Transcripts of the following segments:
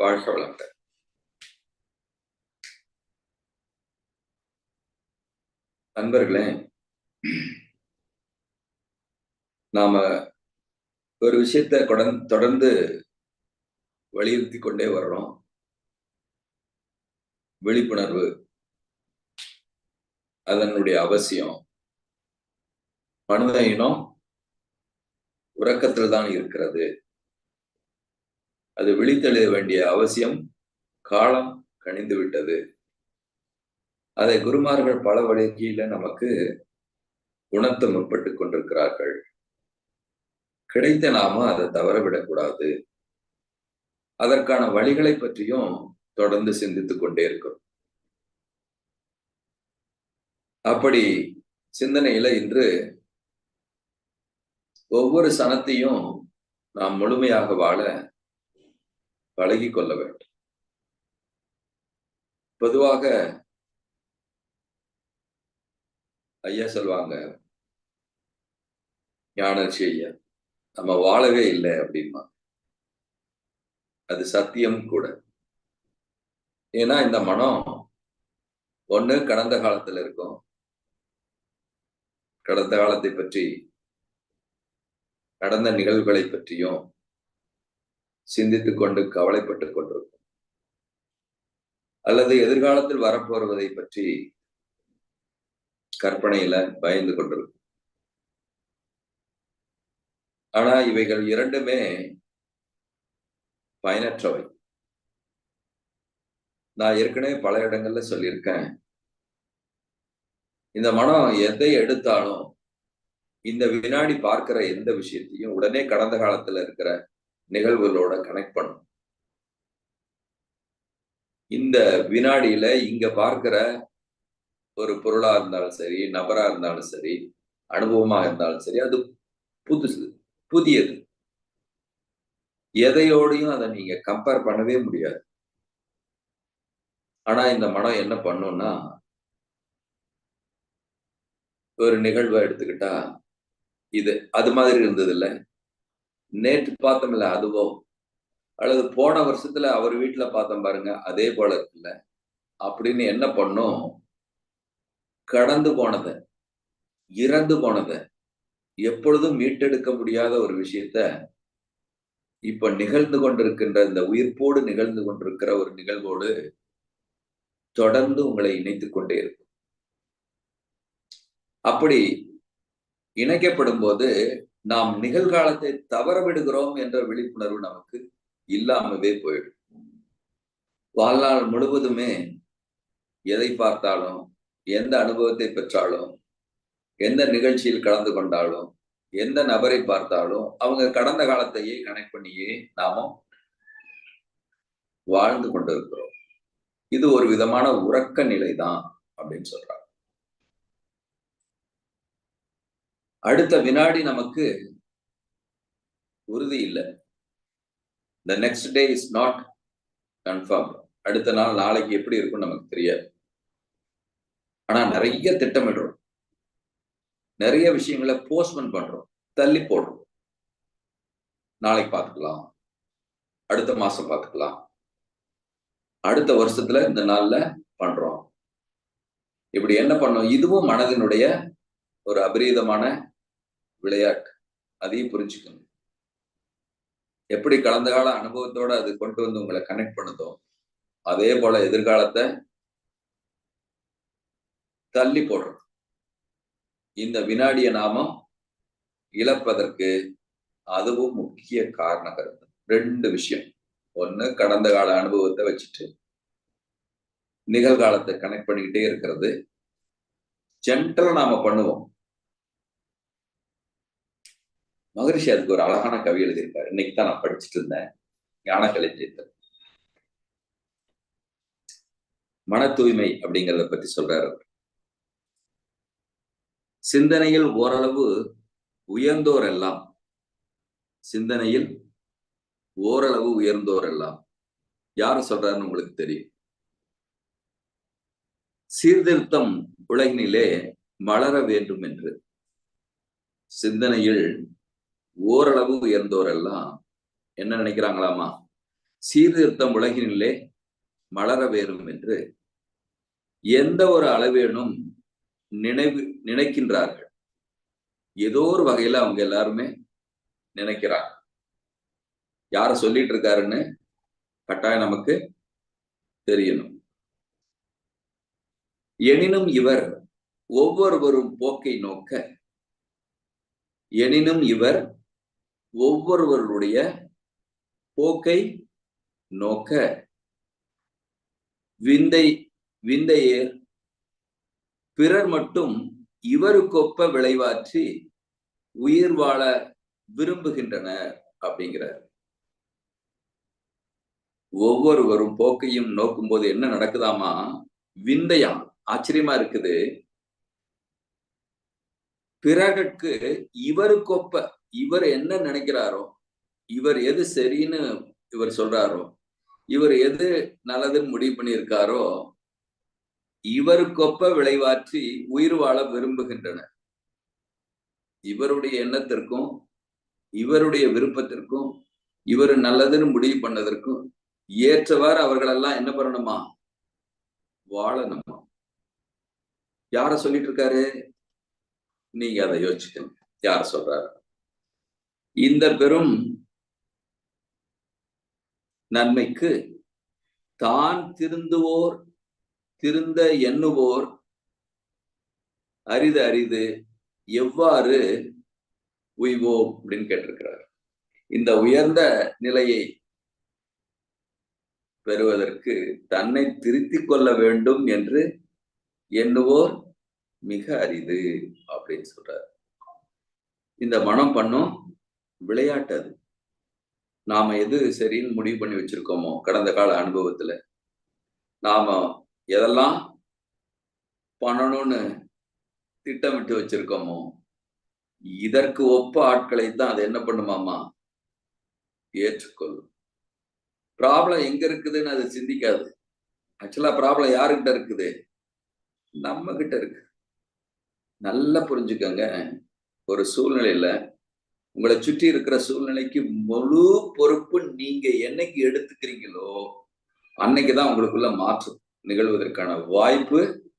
வாழ்க வளங்கள் நண்பர்களே நாம ஒரு விஷயத்தை தொடர்ந்து வலியுறுத்தி கொண்டே வர்றோம். விழிப்புணர்வு அதனுடைய அவசியம். மனித இனம் உறக்கத்தில் தான் இருக்கிறது. அது விழித்தெழுத வேண்டிய அவசியம் காலம் கணிந்து விட்டது அதை குருமார்கள் பல வழிகையில நமக்கு உணர்த்த முற்பட்டு கொண்டிருக்கிறார்கள். கிடைத்த நாம அதை தவறவிடக்கூடாது அதற்கான வழிகளை பற்றியும் தொடர்ந்து சிந்தித்துக் கொண்டே இருக்கிறோம். அப்படி சிந்தனையில இன்று ஒவ்வொரு சனத்தையும் நாம் முழுமையாக வாழ பழகி கொள்ள வேண்டும். பொதுவாக ஐயா சொல்லுவாங்க ஞானர்ச்சி ஐயா நம்ம வாழவே இல்லை அப்படின்மா அது சத்தியம் கூட. ஏன்னா இந்த மனம் ஒண்ணு கடந்த காலத்துல இருக்கும். கடந்த காலத்தை பற்றி நடந்த நிகழ்வுகளை பற்றியும் சிந்தித்துக் கொண்டு கவலைப்பட்டு கொண்டிருக்கும். அல்லது எதிர்காலத்தில் வரப்போறுவதை பற்றி கற்பனையில பயந்து கொண்டிருக்கும். ஆனா இவைகள் இரண்டுமே பயனற்றவை. நான் ஏற்கனவே பல இடங்கள்ல சொல்லியிருக்கேன். இந்த மனம் எதை எடுத்தாலும் இந்த வினாடி பார்க்கிற எந்த விஷயத்தையும் உடனே கடந்த காலத்துல இருக்கிற நிகழ்வுகளோட கனெக்ட் பண்ணும். இந்த வினாடியில இங்க பார்க்கிற ஒரு பொருளா இருந்தாலும் சரி நபரா இருந்தாலும் சரி அனுபவமா இருந்தாலும் சரி அது புதுசு புதியது. எதையோடையும் அதை நீங்க கம்பேர் பண்ணவே முடியாது. ஆனா இந்த மனம் என்ன பண்ணும்னா ஒரு நிகழ்வை எடுத்துக்கிட்டா இது அது மாதிரி இருந்தது இல்ல நேற்று பார்த்தோம்ல அதுவோ? அல்லது போன வருஷத்துல அவர் வீட்டுல பார்த்தோம் பாருங்க அதே போல இருக்குல்ல. அப்படின்னு என்ன பண்ணும்? கடந்து போனத. இறந்து போனத. எப்பொழுதும் மீட்டெடுக்க முடியாத ஒரு விஷயத்த இப்ப நிகழ்ந்து கொண்டிருக்கின்ற இந்த உயிர்ப்போடு நிகழ்ந்து கொண்டிருக்கிற ஒரு நிகழ்வோடு தொடர்ந்து உங்களை இணைத்துக் கொண்டே இருக்கும். அப்படி இணைக்கப்படும் போது நாம் நிகழ்காலத்தை தவறவிடுகிறோம் என்ற விழிப்புணர்வு நமக்கு இல்லாமவே போயிடும். வாழ்நாள் முழுவதுமே எதை பார்த்தாலும் எந்த அனுபவத்தை பெற்றாலும் எந்த நிகழ்ச்சியில் கலந்து கொண்டாலும் எந்த நபரை பார்த்தாலும் அவங்க கடந்த காலத்தையே கனெக்ட் பண்ணியே நாமும் வாழ்ந்து கொண்டிருக்கிறோம். இது ஒரு விதமான உறக்க நிலை தான் அப்படின்னு சொல்றாங்க. அடுத்த வினாடி நமக்கு உறுதி இல்லை. The next day is not confirm அடுத்த நாள் நாளைக்கு எப்படி இருக்கும் நமக்கு தெரியாது. ஆனா நிறைய திட்டமிடுறோம். நிறைய விஷயங்களை போஸ்ட்மென்ட் பண்றோம். தள்ளி போடுறோம். நாளைக்கு பார்த்துக்கலாம். அடுத்த மாசம் பார்த்துக்கலாம். அடுத்த வருஷத்துல இந்த நாள்ல பண்றோம். இப்படி என்ன பண்ணோம்? இதுவும் மனதினுடைய ஒரு அபரீதமான விளையாட்டு. அதையும் புரிஞ்சுக்கணும். எப்படி கடந்த கால அனுபவத்தோட அது கொண்டு வந்து உங்களை கனெக்ட் பண்ணுதோ அதே போல எதிர்காலத்தை தள்ளி போடுறோம் இந்த வினாடிய நாமம் இழப்பதற்கு அதுவும் முக்கிய காரணம் ரெண்டு விஷயம். ஒண்ணு கடந்த கால அனுபவத்தை வச்சுட்டு நிகழ்காலத்தை கனெக்ட் பண்ணிக்கிட்டே இருக்கிறது. ஜென்ரல் நாம பண்ணுவோம். மகரிஷி அதுக்கு ஒரு அழகான கவி எழுதியிருக்காரு. இன்னைக்கு தான் நான் படிச்சுட்டு இருந்தேன். ஞான கலைஞர் மன தூய்மை அப்படிங்கிறத பத்தி சொல்றாரு சிந்தனையில் ஓரளவு உயர்ந்தோர் எல்லாம் சிந்தனையில் ஓரளவு உயர்ந்தோர் எல்லாம் யாரு சொல்றாருன்னு உங்களுக்கு தெரியும். சீர்திருத்தம் உலகினிலே மலர வேண்டும் என்று சிந்தனையில் ஓரளவு உயர்ந்தோர் எல்லாம் என்ன நினைக்கிறாங்களாமா? சீர்திருத்தம் உலகினிலே மலர வேறும் என்று எந்த ஒரு அளவேனும் நினைவு நினைக்கின்றார்கள். ஏதோ ஒரு வகையில அவங்க எல்லாருமே நினைக்கிறாங்க. யார சொல்லிட்டு இருக்காருன்னு கட்டாயம் நமக்கு தெரியணும். எனினும் இவர் ஒவ்வொருவரும் போக்கை நோக்க எனினும் இவர் ஒவ்வொருவருடைய போக்கை நோக்க. விந்தை விந்தையேர். பிறர் மட்டும் இவருக்கொப்ப விளைவாற்றி உயிர் வாழ விரும்புகின்றனர் அப்படிங்கிறார். ஒவ்வொருவரும் போக்கையும் நோக்கும் போது என்ன நடக்குதாமா? விந்தையாம். ஆச்சரியமா இருக்குது. பிறர்க்கு இவருக்கொப்ப இவர் என்ன நினைக்கிறாரோ இவர் எது சரின்னு இவர் சொல்றாரோ இவர் எது நல்லதுன்னு முடிவு பண்ணியிருக்காரோ இவருக்கொப்ப விளைவாற்றி உயிர் வாழ விரும்புகின்றனர். இவருடைய எண்ணத்திற்கும் இவருடைய விருப்பத்திற்கும் இவர் நல்லதுன்னு முடிவு பண்ணதற்கும் ஏற்றவாறு அவர்களெல்லாம் என்ன பண்ணணுமா? வாழணுமா? யார சொல்லிட்டு இருக்காரு? நீங்க அதை யோசிச்சுக்கணும் யார் சொல்றாரு? இந்த பெரும் நன்மைக்கு தான் திருந்துவோர் திருந்த எண்ணுவோர் அரிது அரிது எவ்வாறு உய்வோம் அப்படின்னு கேட்டிருக்கிறார். இந்த உயர்ந்த நிலையை பெறுவதற்கு தன்னை திருத்திக் கொள்ள வேண்டும் என்று எண்ணுவோர் மிக அரிது அப்படின்னு சொல்றார். இந்த மனம் பண்ணும் விளையாட்டு அது. நாம எது சரின்னு முடிவு பண்ணி வச்சிருக்கோமோ கடந்த கால அனுபவத்துல நாம எதெல்லாம் பண்ணணும்னு திட்டமிட்டு வச்சிருக்கோமோ இதற்கு ஒப்ப ஆட்களை தான் அதை என்ன பண்ணுமாமா? ஏற்றுக்கொள்ளும். ப்ராப்ளம் எங்க இருக்குதுன்னு அது சிந்திக்காது. ஆக்சுவலா ப்ராப்ளம் யாருக்கிட்ட இருக்குது? நம்ம கிட்ட இருக்கு. நல்லா புரிஞ்சுக்கோங்க. ஒரு சூழ்நிலையில உங்களை சுற்றி இருக்கிற சூழ்நிலைக்கு முழு பொறுப்பு நீங்க என்னைக்கு எடுத்துக்கிறீங்களோ அன்னைக்குதான் உங்களுக்குள்ள மாற்றம் நிகழ்வதற்கான வாய்ப்பு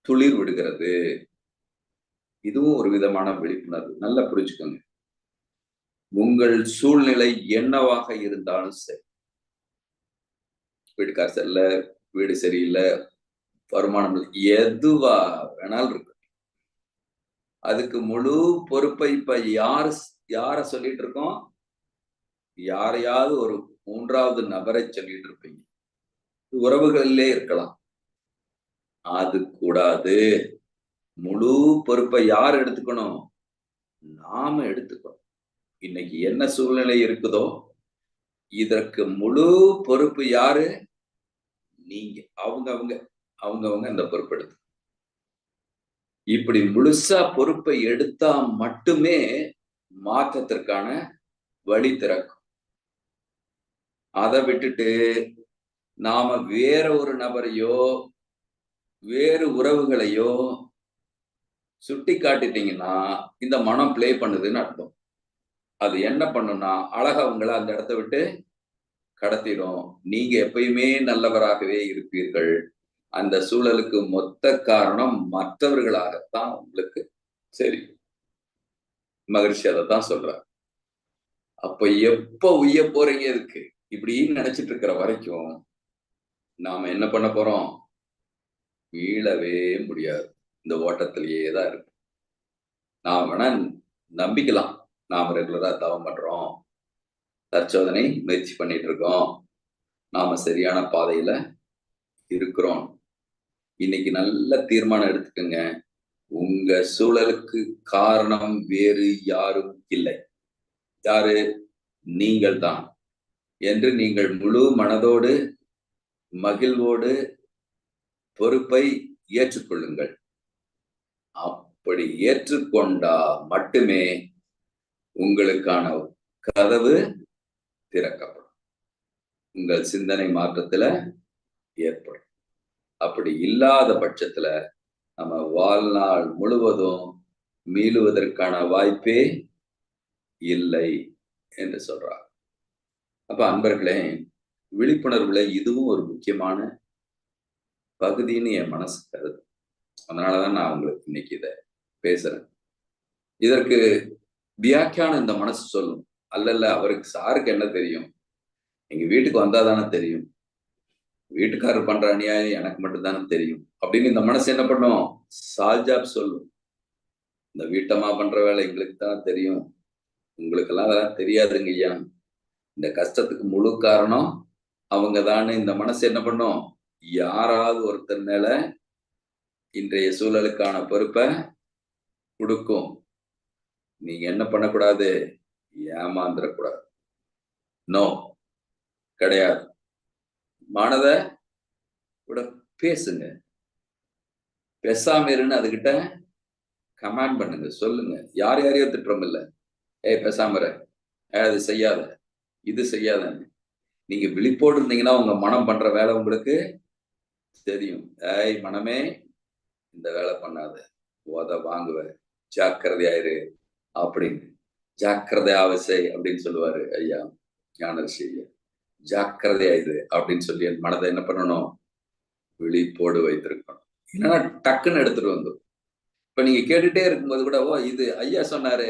துளிர் விடுகிறது. இதுவும் ஒரு விதமான விழிப்புணர்வு. நல்லா புரிஞ்சுக்கோங்க. உங்கள் சூழ்நிலை என்னவாக இருந்தாலும் சரி. வீட்டுக்கார் சரியில்ல வீடு சரியில்லை வருமானம் எதுவா வேணாலும் இருக்கு. அதுக்கு முழு பொறுப்பை இப்ப யார் யார சொல்லிட்டு இருக்கோம் யாரையாவது ஒரு மூன்றாவது நபரை சொல்லிட்டு இருப்பீங்க உறவுகளிலே இருக்கலாம். அது கூடாது. முழு பொறுப்பை யார் எடுத்துக்கணும்? நாம எடுத்துக்கணும். இன்னைக்கு என்ன சூழ்நிலை இருக்குதோ இதற்கு முழு பொறுப்பு யாரு? நீங்க. அவங்க அவங்க அவங்க அவங்க அந்த பொறுப்பு எடுத்து இப்படி முழுசா பொறுப்பை எடுத்தா மட்டுமே மாற்றத்திற்கான வழி திறக்கும். அதை விட்டுட்டு நாம வேற ஒரு நபரையோ வேறு உறவுகளையோ சுட்டி காட்டிட்டீங்கன்னா இந்த மனம் பிளே பண்ணுதுன்னு அர்த்தம். அது என்ன பண்ணும்னா அழகா உங்களை அந்த இடத்த விட்டு கடத்திடும். நீங்க எப்பயுமே நல்லவராகவே இருப்பீர்கள். அந்த சூழலுக்கு மொத்த காரணம் மற்றவர்களாகத்தான் உங்களுக்கு சரி மகிழ்ச்சி அதை தான் சொல்றார். அப்ப எப்ப உய்ய போறீங்க இருக்கு இப்படின்னு நினைச்சிட்டு இருக்கிற வரைக்கும் நாம என்ன பண்ண போறோம்? மீளவே முடியாது. இந்த ஓட்டத்திலேயே தான் இருக்கு. நாம் வேணா நம்பிக்கலாம். நாம் ரெகுலரா தவம் பண்றோம். தற்சோதனை முயற்சி பண்ணிட்டு இருக்கோம். நாம சரியான பாதையில இருக்கிறோம். இன்னைக்கு நல்ல தீர்மானம் எடுத்துக்கோங்க. உங்க சூழலுக்கு காரணம் வேறு யாரும் இல்லை. யாரு? நீங்கள் தான். என்று நீங்கள் முழு மனதோடு மகிழ்வோடு பொறுப்பை ஏற்றுக்கொள்ளுங்கள். அப்படி ஏற்றுக்கொண்டா மட்டுமே உங்களுக்கான கதவு திறக்கப்படும். உங்கள் சிந்தனை மாற்றத்துல ஏற்படும். அப்படி இல்லாத பட்சத்துல நம்ம வாழ்நாள் முழுவதும் மீளுவதற்கான வாய்ப்பே இல்லை என்று சொல்றார். அப்ப அன்பர்களே விழிப்புணர்வுல இதுவும் ஒரு முக்கியமான பகுதின்னு என் மனசு கருது. அதனாலதான் நான் உங்களுக்கு இன்னைக்கு இதை பேசுறேன். இதற்கு வியாக்கியானம் இந்த மனசு சொல்லும். அல்லல்ல அவருக்கு சாருக்கு என்ன தெரியும்? எங்க வீட்டுக்கு வந்தாதானே தெரியும். வீட்டுக்காரர் பண்ற அநியாயம் எனக்கு மட்டும்தானே தெரியும். அப்படின்னு இந்த மனசு என்ன பண்ணும்? சால்ஜாப் சொல்லும். இந்த வீட்டம்மா பண்ற வேலை எங்களுக்கு தான் தெரியும். உங்களுக்கெல்லாம் அதெல்லாம் தெரியாதுங்க ஐயா. இந்த கஷ்டத்துக்கு முழு காரணம் அவங்க தானே இந்த மனசு என்ன பண்ணும்? யாராவது ஒருத்தர் மேல இன்றைய சூழலுக்கான பொறுப்பை கொடுக்கும். நீங்க என்ன பண்ணக்கூடாது? ஏமாந்துடக்கூடாது நோ கிடையாது. மனத கூட பேசுங்க. பேசாம இருன்னு அதுகிட்ட கமாண்ட் பண்ணுங்க சொல்லுங்க. யார் யாரையோ திட்டுறோம் இல்லை. ஏய் பேசாம அது செய்யாத. இது செய்யாதன்னு நீங்க விழிப்போடு இருந்தீங்கன்னா உங்க மனம் பண்ற வேலை உங்களுக்கு தெரியும். ஏய் மனமே இந்த வேலை பண்ணாத. உத வாங்குவ. ஜாக்கிரதையாயிரு அப்படின்னு. ஜாக்கிரதை அவசை அப்படின்னு சொல்லுவாரு ஐயா ஞான ஐயா. ஜாக்கிரதையா இது அப்படின்னு சொல்லி என் மனதை என்ன பண்ணணும்? விழிப்போடு வைத்திருக்கணும். ஏன்னா டக்குன்னு எடுத்துட்டு வந்துடும் இப்ப நீங்க கேட்டுட்டே இருக்கும்போது கூட ஓ இது ஐயா சொன்னாரு.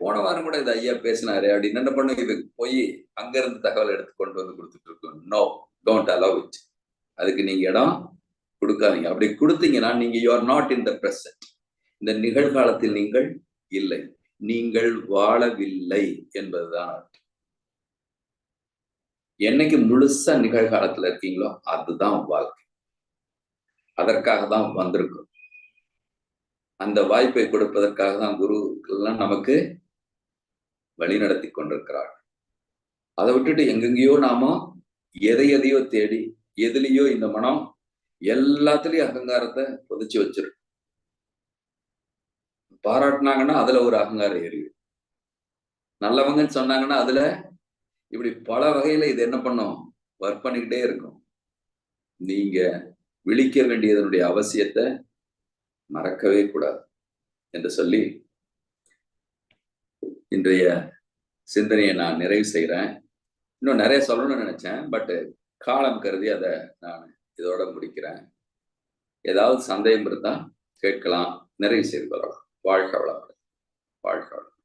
போன வாரம் கூட இது ஐயா பேசினாரு. அப்படின்னு என்ன பண்ணும்? இது போய் அங்க இருந்து தகவல் எடுத்து கொண்டு வந்து கொடுத்துட்டு இருக்கோம். நோ டோன்ட் அலோவ் இட் அதுக்கு நீங்க இடம் கொடுக்காதீங்க. அப்படி கொடுத்தீங்கன்னா நீங்க you are not in the present இந்த நிகழ்காலத்தில் நீங்கள் இல்லை. நீங்கள் வாழவில்லை என்பதுதான் அர்த்தம். என்னைக்கு முழுசா நிகழ்காலத்துல இருக்கீங்களோ அதுதான் வாழ்க்கை. அதற்காக தான் வந்திருக்கும். அந்த வாய்ப்பை கொடுப்பதற்காக தான் குருக்கள்லாம் நமக்கு வழி நடத்தி கொண்டிருக்கிறார். அதை விட்டுட்டு எங்கெங்கேயோ நாம எதை எதையோ தேடி எதுலேயோ இந்த மனம் எல்லாத்துலயும் அகங்காரத்தை புதைச்சு வச்சிருக்கு பாராட்டினாங்கன்னா அதுல ஒரு அகங்காரம் ஏறிடும். நல்லவங்கன்னு சொன்னாங்கன்னா அதுல இப்படி பல வகையில இது என்ன பண்ணும்? ஒர்க் பண்ணிக்கிட்டே இருக்கும். நீங்க விழிக்க வேண்டியதனுடைய அவசியத்தை மறக்கவே கூடாது என்று சொல்லி இன்றைய சிந்தனையை நான் நிறைவு செய்கிறேன் இன்னும் நிறைய சொல்லணும்னு நினைச்சேன். பட் காலம் கருதி அதை நான் இதோட முடிக்கிறேன். ஏதாவது சந்தேகம் இருந்தால் கேட்கலாம். நிறைவு செய்து கொள்ளலாம். வாழ்க வளமுடன். வாழ்க வளம்